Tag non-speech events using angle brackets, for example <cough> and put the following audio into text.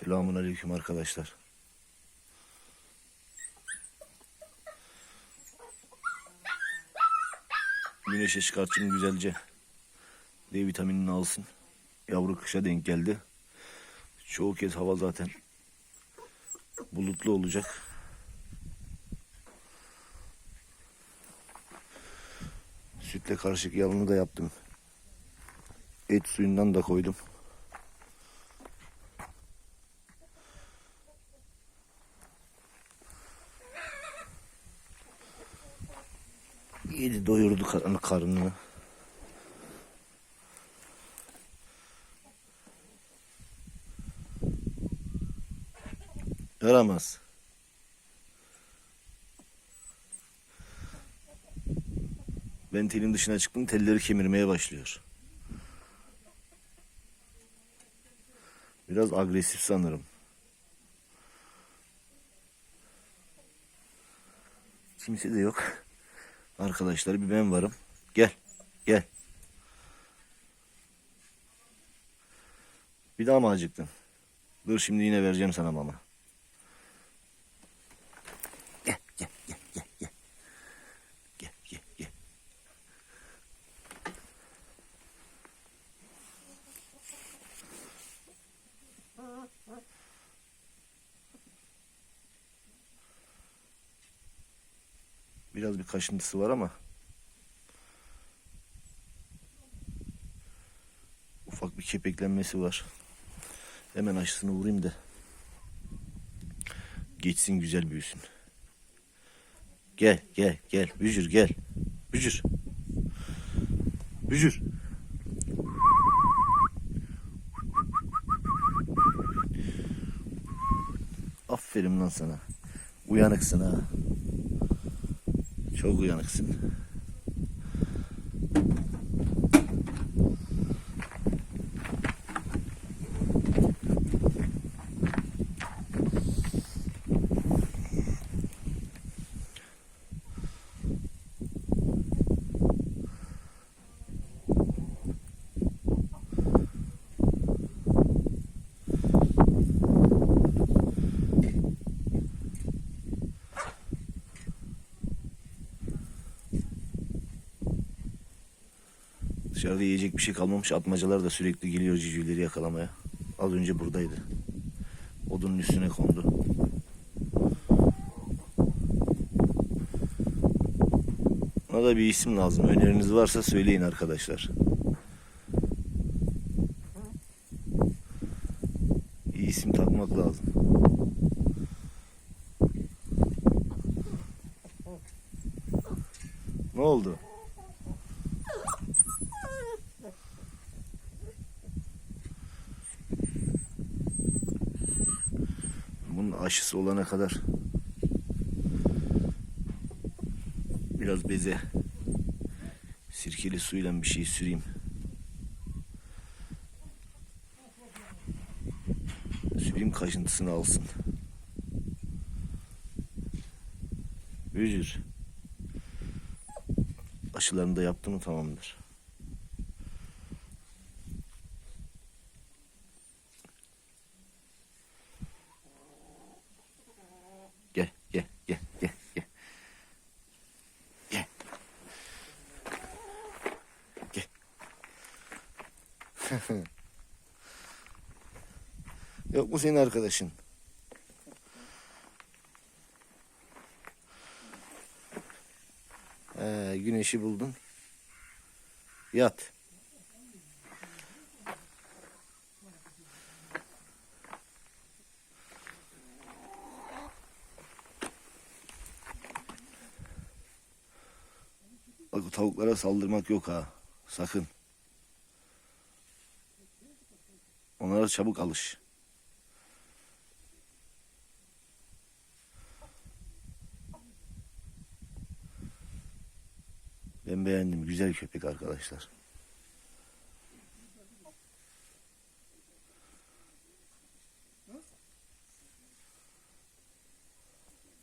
Selamun aleyküm arkadaşlar. Güneşe çıkartayım güzelce. D vitaminini alsın. Yavru kışa denk geldi. Çoğu kez hava zaten bulutlu olacak. Sütle karışık yalını da yaptım. Et suyundan da koydum. Yedi doyurdu kar- karnını. Yaramaz. Ben telin dışına çıktım telleri kemirmeye başlıyor. Biraz agresif sanırım. Kimse de yok. Arkadaşlar bir ben varım. Gel. Gel. Bir daha mı acıktın? Dur şimdi yine vereceğim sana mama. Gel gel gel gel gel. Gel gel gel. Biraz bir kaşıntısı var ama ufak bir kepeklenmesi var. Hemen aşısını vurayım da geçsin güzel büyüsün. Gel gel gel bücür gel. Bücür. Bücür. Aferin lan sana. Uyanıksın ha. Çok uyanıksın. Dışarıda yiyecek bir şey kalmamış. Atmacalar da sürekli geliyor civcivleri yakalamaya. Az önce buradaydı. Odunun üstüne kondu. Ona da bir isim lazım. Öneriniz varsa söyleyin arkadaşlar. Bir isim takmak lazım. Ne oldu? Aşısı olana kadar biraz beze sirkeli suyla bir şey süreyim. Süreyim kaşıntısını alsın. Bücür. Aşılarını da yaptı mı tamamdır. Gel gel gel gel gel. Gel. Gel. <laughs> Yok mu senin arkadaşın? Ee, güneşi buldun. Yat. Tavuklara saldırmak yok ha. Sakın. Onlara çabuk alış. Ben beğendim. Güzel köpek arkadaşlar.